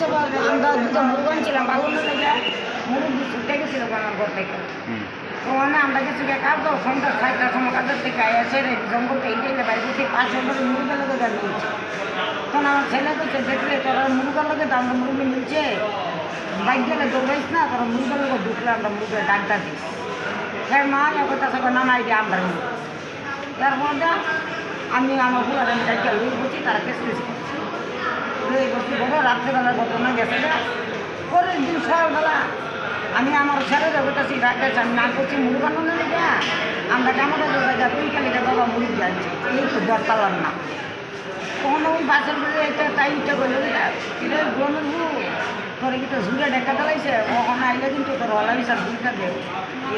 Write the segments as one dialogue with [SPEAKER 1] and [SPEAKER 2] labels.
[SPEAKER 1] দুটো মুরগন ছিলাম বাবুল মুরগি
[SPEAKER 2] গেছিল
[SPEAKER 1] আমার ঘর আমরা গেছি কাজ তো সন্ধ্যা সাতটার সময় কাজের থেকে এসে জঙ্গল এই দিকে বাইরে গেছি পাঁচ ঘণ্টা মুরগির লোকের তখন আমার ছেলে তো দেখলে তোরা মুরগির লোকের তো আমরা মুরগি নিচ্ছে না তোরা মুরগির লোকের আমরা মুরগির ডাক্তার দিস। ফের মা এখন তার সঙ্গে নামাই দিয়ে আমরা আমি আমার পুরো আমি ডাক্তার লুই বলছি তারা কেস কেস করছি। লই বসি বড় রাত্রেবেলা ঘটনা গেছে। পরের দিন সকালবেলা আমি আমার ছেলের বলতেছি রাকেশ আমি না করছি মুরগানো না লেগে আমরা কামড়া জায়গা তুই খালি বাবা মুড়ি আনছি এই তো দরতালার না। তখন ওই বাসের বলে এটা তাই কিরে গ্রমের বউ তোর কি তো ঝুড়ে ডেকা দাঁড়াইছে ওখানে আইলে কিন্তু তোর হলা বিচার দুইটা দে।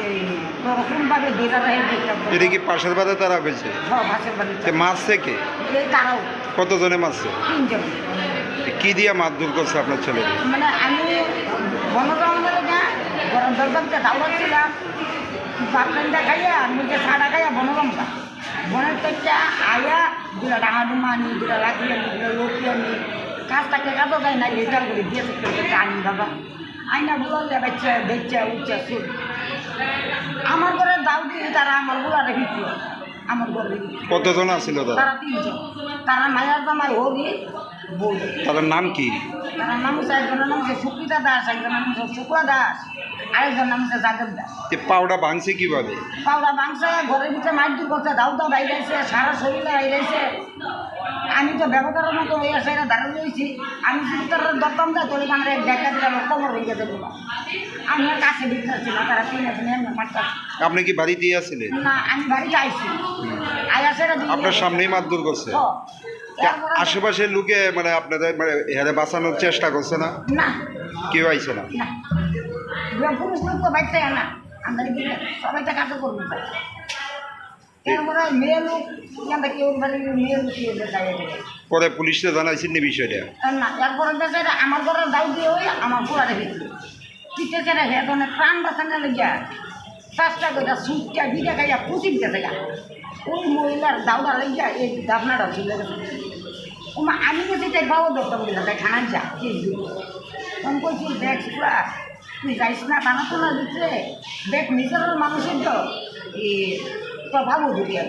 [SPEAKER 1] এই তোর কোনভাবে দুইটা রাহে দুইটা
[SPEAKER 2] এটা কি পাশের তারা হয়েছে
[SPEAKER 1] হ্যাঁ বাড়ি
[SPEAKER 2] মারছে কে?
[SPEAKER 1] এই তারাও।
[SPEAKER 2] কতজনে মারছে?
[SPEAKER 1] তিনজন।
[SPEAKER 2] কি দিয়ে মারধর করছে আপনার ছেলে?
[SPEAKER 1] মানে আমি বনজঙ্গলে না গরম দরদামটা দাওড়াচ্ছিলাম বাপটা খাইয়া নিজে সাড়া খাইয়া বনরমটা বনের থেকে আয়া দুটা আনি দুটা লাঠি আনি দুটা লটি আনি কাজটাকে কাজও যায় না লেটার করে দিয়ে আনি বাবা। আইনা বুলালে বাচ্চা বেচ্চা উচ্চা সুর আমার ঘরে দাও দিয়ে তারা আমার বুলারে ভিতরে আমার ঘরে
[SPEAKER 2] কতজন আছিল তারা?
[SPEAKER 1] তিনজন। তারা মায়ার জামাই হরি
[SPEAKER 2] তাদের নাম কি?
[SPEAKER 1] তার নাম হচ্ছে একজনের নাম হচ্ছে সুপ্রিতা দাস একজনের নাম হচ্ছে শুক্লা দাস আরেকজনের নাম হচ্ছে যাদব দাস।
[SPEAKER 2] তে পাউডা ভাঙছে কীভাবে?
[SPEAKER 1] পাউডা মাংস ঘরের ভিতরে মারধর করছে দাউ দাউ বাইরেছে সারা শরীরে বাইরেছে আমি তো ব্যবতার মতো হয়ে আসে দাঁড়িয়ে রয়েছি আমি যদি তোর দত্তম আমার এক দেখা দিলাম কোমর ভেঙে দেবো আমি কাছে ভিতরে ছিল তারা কিনে কিনে
[SPEAKER 2] আপনি কি বাড়িতেই আছিলেন?
[SPEAKER 1] না আমি বাড়িতে আইছি। সেটা দিয়ে
[SPEAKER 2] আপনার সামনেই মারধর করছে? আশেপাশের লোকে মানে আপনাদের মানে হেরে বাঁচানোর চেষ্টা করছে না?
[SPEAKER 1] না।
[SPEAKER 2] কেউ আইছে না?
[SPEAKER 1] না। পুরুষ লোক তো বাইতে না। আমরা করব।
[SPEAKER 2] পরে পুলিশে জানাইছেন নি বিষয়টা?
[SPEAKER 1] না এরপরে দেখে আমার ঘরে দাউ দিয়ে আমার রেখেছিল পিঠে কেটে হে তো প্রাণ বাঁচানো লেগে চেষ্টা করে সুটটা বিটা খাইয়া পুষি দিতে গা ওই মহিলার দাউড়া লেগে এই দাবনাটা ছিল ওমা আমি গেছি তাই বাবু ধরতাম দিলাম তাই খানা যা, কি তখন কইছি, দেখ, পুরা, তুই যাইস না টানা তোলা দিচ্ছে দেখ নিজের মানুষের তো এই তো ভাবো দিবি আর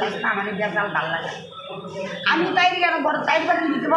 [SPEAKER 1] যাইস না আমার বেজাল ভালো লাগে আমি তাই কেন বড় তাই বাড়ি দিতে